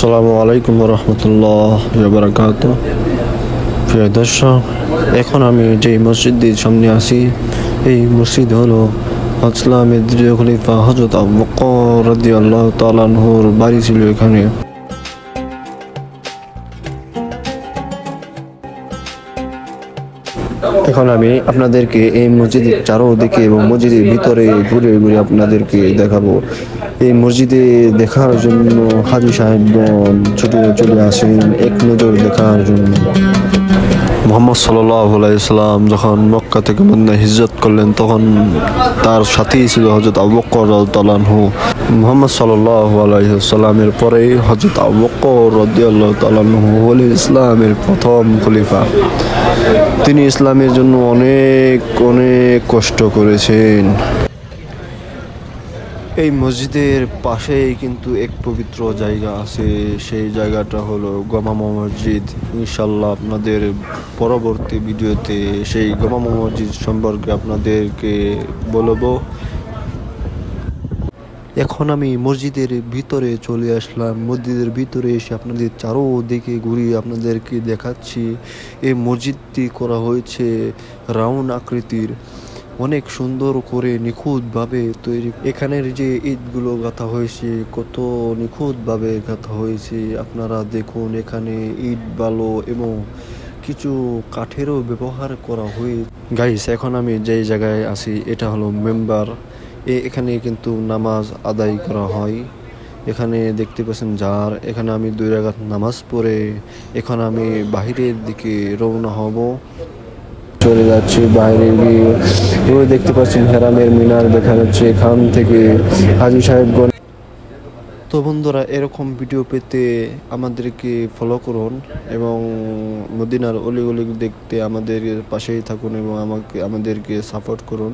আসসালামু আলাইকুম রহমতুল্লাহ বারাকাত প্রিয় দর্শক, এখন আমি যে মসজিদের সামনে আছি, এই মসজিদ হলো ইসলামের দ্বিতীয় খলিফা হজরত আবু বকর রাদিয়াল্লাহু তাআলা আনহুর বাড়ি ছিল এখানে। এখন আমি আপনাদেরকে এই মসজিদের চারোদিকে এবং মসজিদের ভিতরে ঘুরে ঘুরে আপনাদেরকে দেখাবো। এই মসজিদে দেখার জন্য হাজি সাহেব ছুটে চলে আসেন, এক নজর দেখার জন্য। মোহাম্মদ সাল্লাম যখন মক্কা থেকে মদিনা হিজরত করলেন, তখন তার সাথেই ছিল হজরত আবু বকর তালানহু মোহাম্মদ সাল্লাহ আলাইসাল্লামের পরেই হজরত আবু বকর রদিয়াল্লাহ তালানহু হল ইসলামের প্রথম খলিফা। তিনি ইসলামের জন্য অনেক অনেক কষ্ট করেছেন। এই মসজিদের পাশেই কিন্তু এক পবিত্র জায়গা আছে। সেই জায়গাটা হলো গমামা মসজিদ। ইনশাল্লাহ আপনাদের পরবর্তী ভিডিওতে সেই গমামা মসজিদ সম্পর্কে আপনাদেরকে বলব। এখন আমি মসজিদের ভিতরে চলে আসলাম। মসজিদের ভিতরে এসে আপনাদের চারোদিকে ঘুরিয়ে আপনাদেরকে দেখাচ্ছি। এই মসজিদটি করা হয়েছে রাউন্ড আকৃতির। অনেক সুন্দর করে নিখুঁতভাবে তৈরি। এখানের যে ইটগুলো গাঁথা হয়েছে, কত নিখুঁতভাবে গাঁথা হয়েছে। আপনারা দেখুন, এখানে ইট বালো এবং কিছু কাঠেরও ব্যবহার করা হয়ে গাইস এখন আমি যেই জায়গায় আছি, এটা হলো মেম্বার। এ, এখানে কিন্তু নামাজ আদায় করা হয়। এখানে দেখতে পাচ্ছেন যার, এখানে আমি দুই রাগাত নামাজ পড়ে, এখন আমি বাহিরের দিকে রওনা হব। চলে যাচ্ছি বাইরে গিয়ে দেখতে পাচ্ছেন হেরামের মিনার দেখা যাচ্ছে এখান থেকে হাজি সাহেবগঞ্জ তো বন্ধুরা, এরকম ভিডিও পেতে আমাদেরকে ফলো করুন এবং মদিনার অলিগলি দেখতে আমাদের পাশেই থাকুন এবং আমাকে, আমাদেরকে সাপোর্ট করুন।